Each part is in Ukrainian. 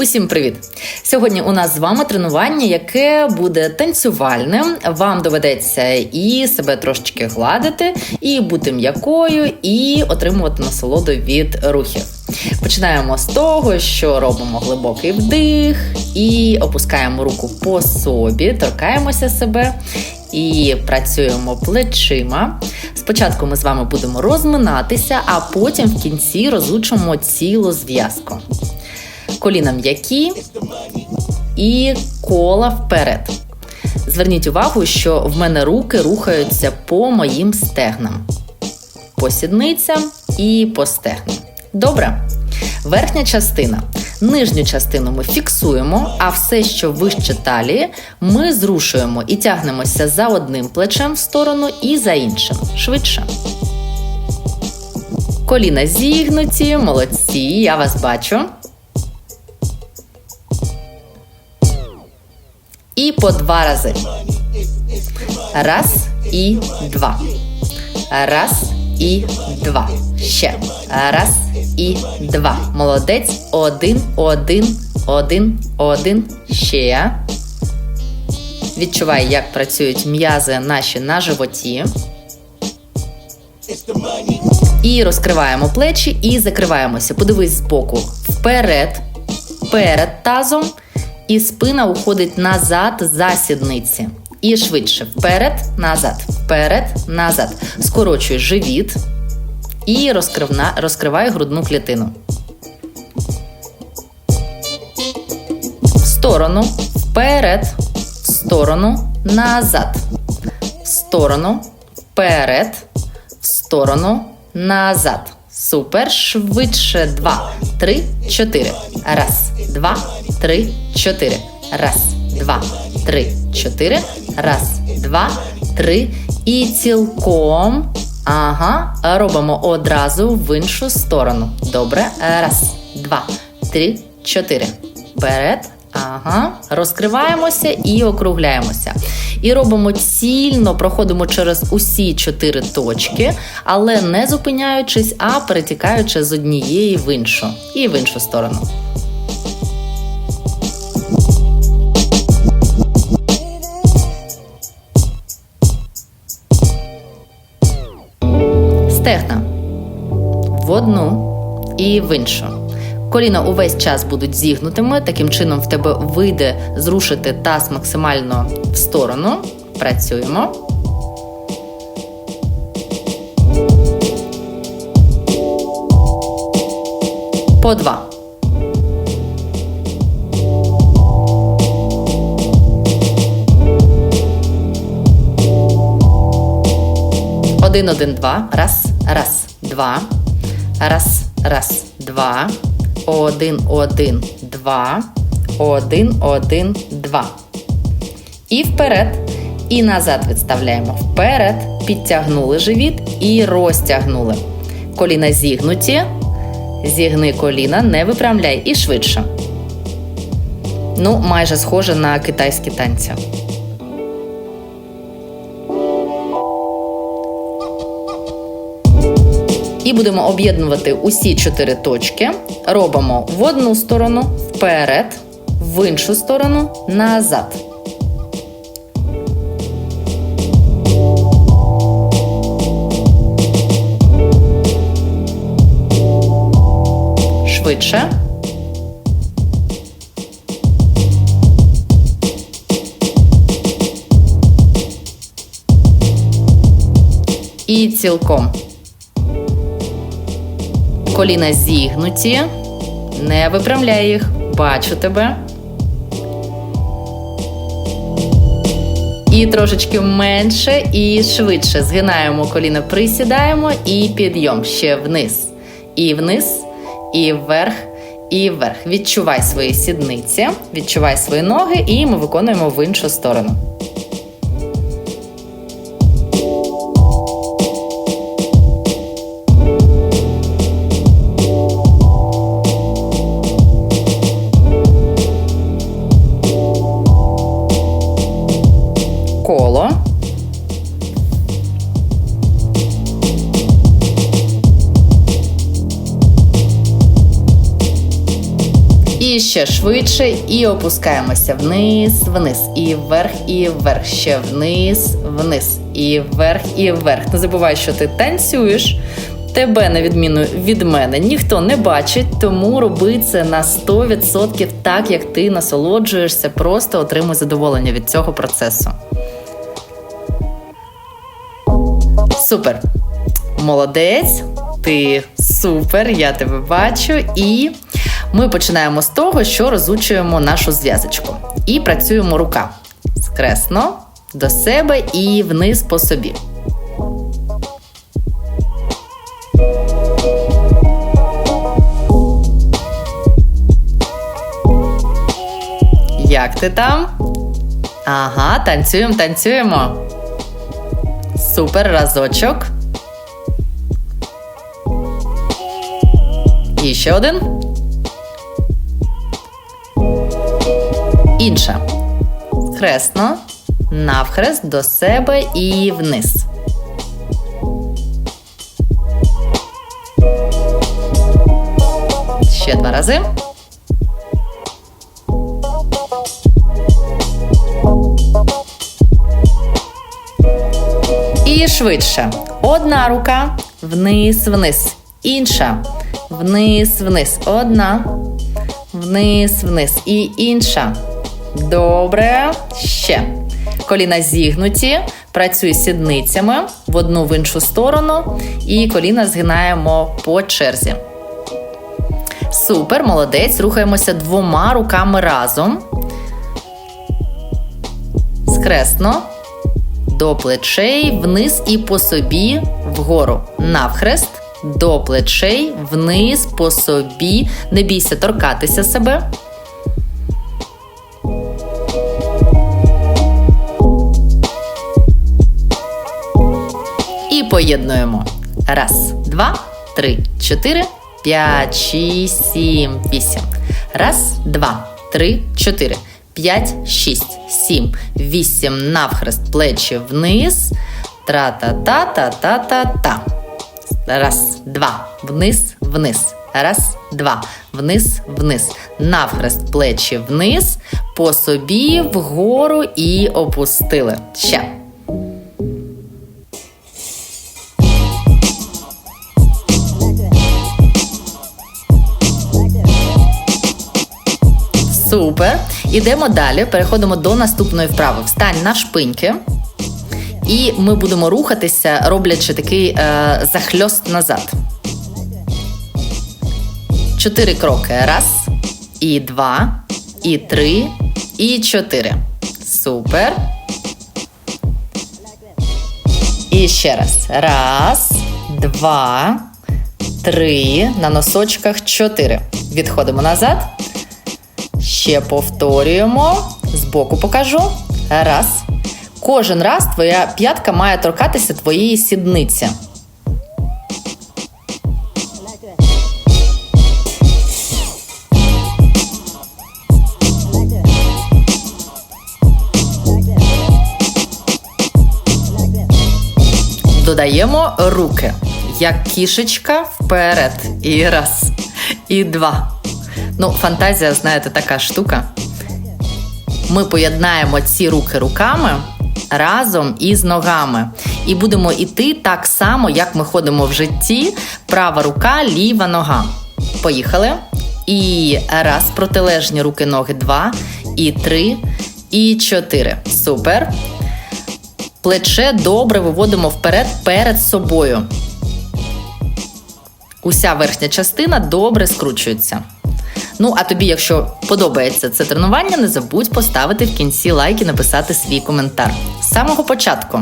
Усім привіт! Сьогодні у нас з вами тренування, яке буде танцювальним. Вам доведеться і себе трошечки гладити, і бути м'якою, і отримувати насолоду від рухів. Починаємо з того, що робимо глибокий вдих і опускаємо руку по собі, торкаємося себе. І працюємо плечима. Спочатку ми з вами будемо розминатися, а потім в кінці розучимо цілу зв'язку коліна м'які і кола вперед. Зверніть увагу, що в мене руки рухаються по моїм стегнам, по сідницям і по стегнам. Добре. Верхня частина. Нижню частину ми фіксуємо, а все, що вище талії, ми зрушуємо і тягнемося за одним плечем в сторону і за іншим. Швидше. Коліна зігнуті, молодці, я вас бачу. І по два рази. Раз і два. Раз і два. Ще. Раз і два. Молодець. Один, один, один, один. Ще. Відчувай, як працюють м'язи наші на животі. І розкриваємо плечі і закриваємося. Подивись збоку. Вперед. Перед тазом і спина уходить назад за сідниці. І швидше вперед, назад, вперед, назад. Скорочуй живіт і розкривай грудну клітину. В сторону, вперед, в сторону, назад. В сторону, вперед, в сторону, назад. Супер. Швидше. Два, три, чотири. Раз, два, три, чотири. Раз, два, три, чотири. Раз, два, три. І цілком. Ага. Робимо одразу в іншу сторону. Добре. Раз, два, три, чотири. Вперед. Ага. Розкриваємося і округляємося. І робимо цільно, проходимо через усі чотири точки, але не зупиняючись, а перетікаючи з однієї в іншу і в іншу сторону. Стегна в одну і в іншу. Коліна увесь час будуть зігнутими. Таким чином, в тебе вийде зрушити таз максимально в сторону. Працюємо. По два. Один, один, два. Раз, раз, два. Раз, раз, два. Один, один, два. Один, один, два. І вперед. І назад відставляємо. Вперед. Підтягнули живіт і розтягнули. Коліна зігнуті. Зігни коліна, не випрямляй і швидше. Ну, майже схоже на китайські танці. І будемо об'єднувати усі чотири точки. Робимо в одну сторону, вперед, в іншу сторону, назад. Швидше. І цілком. Коліна зігнуті. Не випрямляй їх. Бачу тебе. І трошечки менше і швидше. Згинаємо коліна, присідаємо і підйом. Ще вниз. І вниз, і вверх, і вверх. Відчувай свої сідниці, відчувай свої ноги, і ми виконуємо в іншу сторону. Ще швидше, і опускаємося вниз, вниз, і вверх, і вверх. Ще вниз, вниз, і вверх, і вверх. Не забувай, що ти танцюєш. Тебе, на відміну від мене, ніхто не бачить, тому роби це на 100% так, як ти насолоджуєшся, просто отримуй задоволення від цього процесу. Супер! Молодець! Ти супер, я тебе бачу. І ми починаємо з того, що розучуємо нашу зв'язочку. І працюємо рука скресно до себе і вниз по собі. Як ти там? Ага, танцюємо, танцюємо. Супер разочок. І ще один. Інша. Хресно. Навхрест до себе і вниз. Ще два рази. І швидше. Одна рука вниз, вниз. Інша. Вниз, вниз. Одна. Вниз, вниз. І інша. Добре. Ще. Коліна зігнуті. Працюй сідницями в одну в іншу сторону. І коліна згинаємо по черзі. Супер, молодець. Рухаємося двома руками разом. Скресно. До плечей, вниз і по собі вгору. Навхрест. До плечей, вниз по собі. Не бійся торкатися себе. Поєднуємо. Раз, два, три, чотири, п'ять, шість, сім, вісім. Раз, два, три, чотири, п'ять, шість, сім, вісім. Навхрест плечі вниз. Тра-та-та-та-та-та-та. Раз, два, вниз, вниз. Раз, два, вниз, вниз. Навхрест плечі вниз, по собі вгору і опустили. Ще. Ідемо далі. Переходимо до наступної вправи. Встань на шпиньки. І ми будемо рухатися, роблячи такий е, захльост назад. Чотири кроки. Раз, і два, і три, і чотири. Супер. І ще раз. Раз, два, три. На носочках чотири. Відходимо назад. Ще повторюємо. Збоку покажу. Раз. Кожен раз твоя п'ятка має торкатися твоєї сідниці. Додаємо руки, як кішечка вперед. І раз, і два. Ну, фантазія, знаєте, така штука. Ми поєднаємо ці руки руками разом із ногами. І будемо йти так само, як ми ходимо в житті. Права рука, ліва нога. Поїхали. І раз, протилежні руки, ноги, два, і три, і чотири. Супер. Плече добре виводимо вперед перед собою. Уся верхня частина добре скручується. Ну, а тобі, якщо подобається це тренування, не забудь поставити в кінці лайк і написати свій коментар. З самого початку.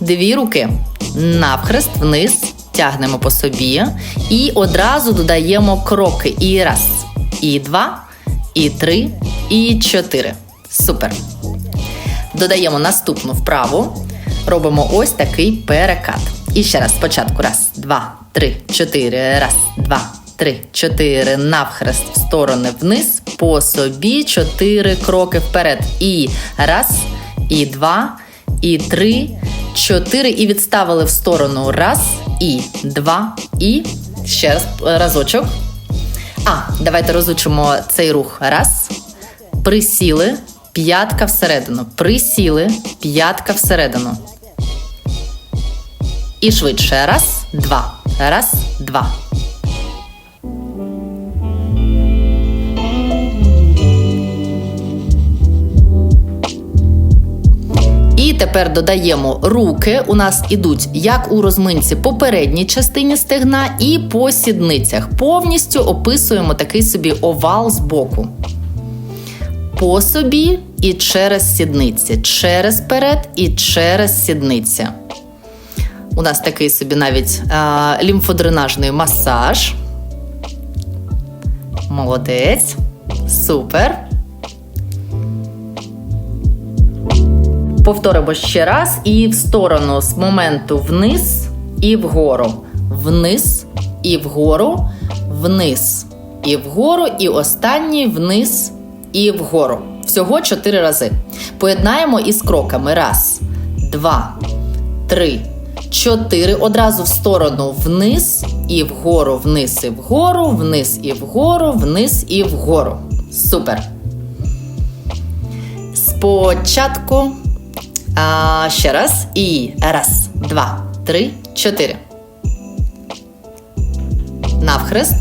Дві руки навхрест вниз тягнемо по собі. І одразу додаємо кроки. І раз, і два, і три, і чотири. Супер. Додаємо наступну вправу. Робимо ось такий перекат. І ще раз спочатку. Раз, два, три, чотири. Раз, два, три, чотири. Навхрест в сторони вниз. По собі. Чотири кроки вперед. І раз, і два, і три, чотири. І відставили в сторону. Раз, і два, і ще раз разочок. А, давайте розучимо цей рух. Раз. Присіли, п'ятка всередину. Присіли, п'ятка всередину. І швидше. Раз, два. Раз, два. І тепер додаємо руки. У нас ідуть як у розминці по передній частині стегна і по сідницях. Повністю описуємо такий собі овал з боку. По собі і через сідниці. Через перед і через сідниці. У нас такий собі навіть а, лімфодренажний масаж. Молодець. Супер. Повторимо ще раз і в сторону з моменту вниз і вгору. Вниз і вгору, вниз і вгору, і останній вниз і вгору. Всього чотири рази. Поєднаємо із кроками. Раз, два, три, чотири. Одразу в сторону вниз і вгору, вниз і вгору, вниз і вгору, вниз і вгору. Супер. Спочатку. А, ще раз. І раз, два, три, чотири. Навхрест.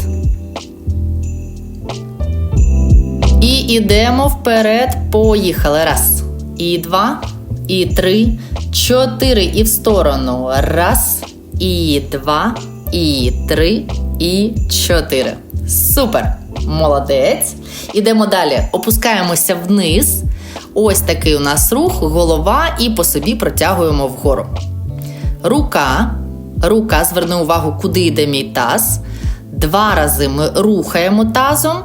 І йдемо вперед. Поїхали. Раз. І два. І три. Чотири. І в сторону. Раз. І два. І три. І чотири. Супер. Молодець. Ідемо далі. Опускаємося вниз. Ось такий у нас рух, голова, і по собі протягуємо вгору. Рука. Рука, зверни увагу, куди йде мій таз. Два рази ми рухаємо тазом,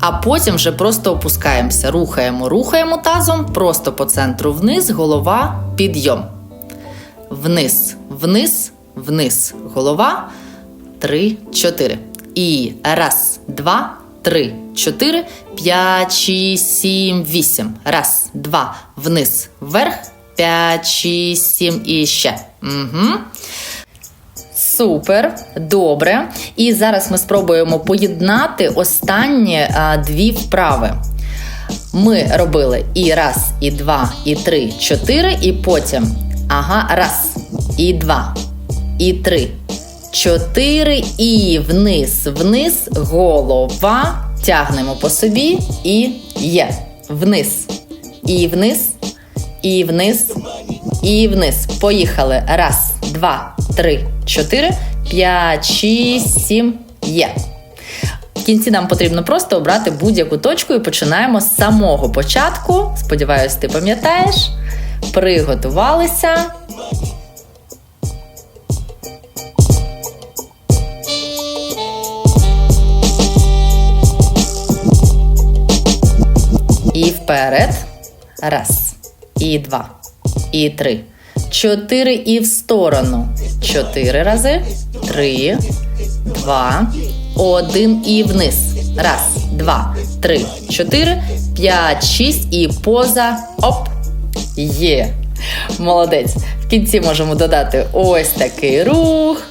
а потім вже просто опускаємося. Рухаємо, рухаємо тазом, просто по центру вниз, голова, підйом. Вниз, вниз, вниз. Голова. Три, чотири. І раз, два, три, чотири, п'ять, шість, сім, вісім. Раз, два, вниз, вверх. П'ять, шість, сім і ще. Угу. Супер, добре. І зараз ми спробуємо поєднати останні а, дві вправи. Ми робили і раз, і два, і три, чотири, і потім. Ага, раз, і два, і три, чотири, і вниз, вниз, голова. Тягнемо по собі і є. Вниз. І вниз, і вниз, і вниз. Поїхали. Раз, два, три, чотири, п'ять, шість, сім. Є. В кінці нам потрібно просто обрати будь-яку точку і починаємо з самого початку. Сподіваюсь, ти пам'ятаєш. Приготувалися. Вперед. Раз. І два. І три. Чотири і в сторону. Чотири рази. Три. Два. Один і вниз. Раз, два, три, чотири, п'ять, шість і поза. Оп. Є. Молодець. В кінці можемо додати ось такий рух.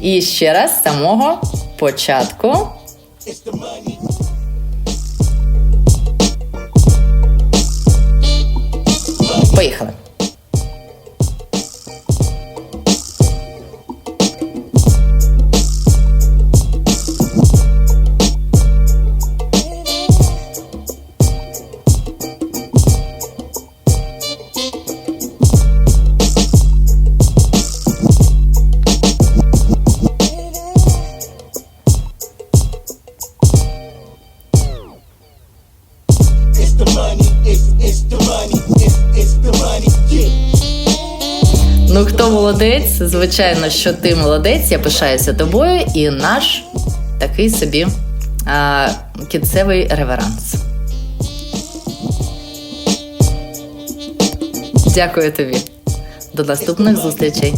І ще раз з самого початку. Ну, хто молодець? Звичайно, що ти молодець. Я пишаюся тобою і наш такий собі а, кінцевий реверанс. Дякую тобі. До наступних зустрічей.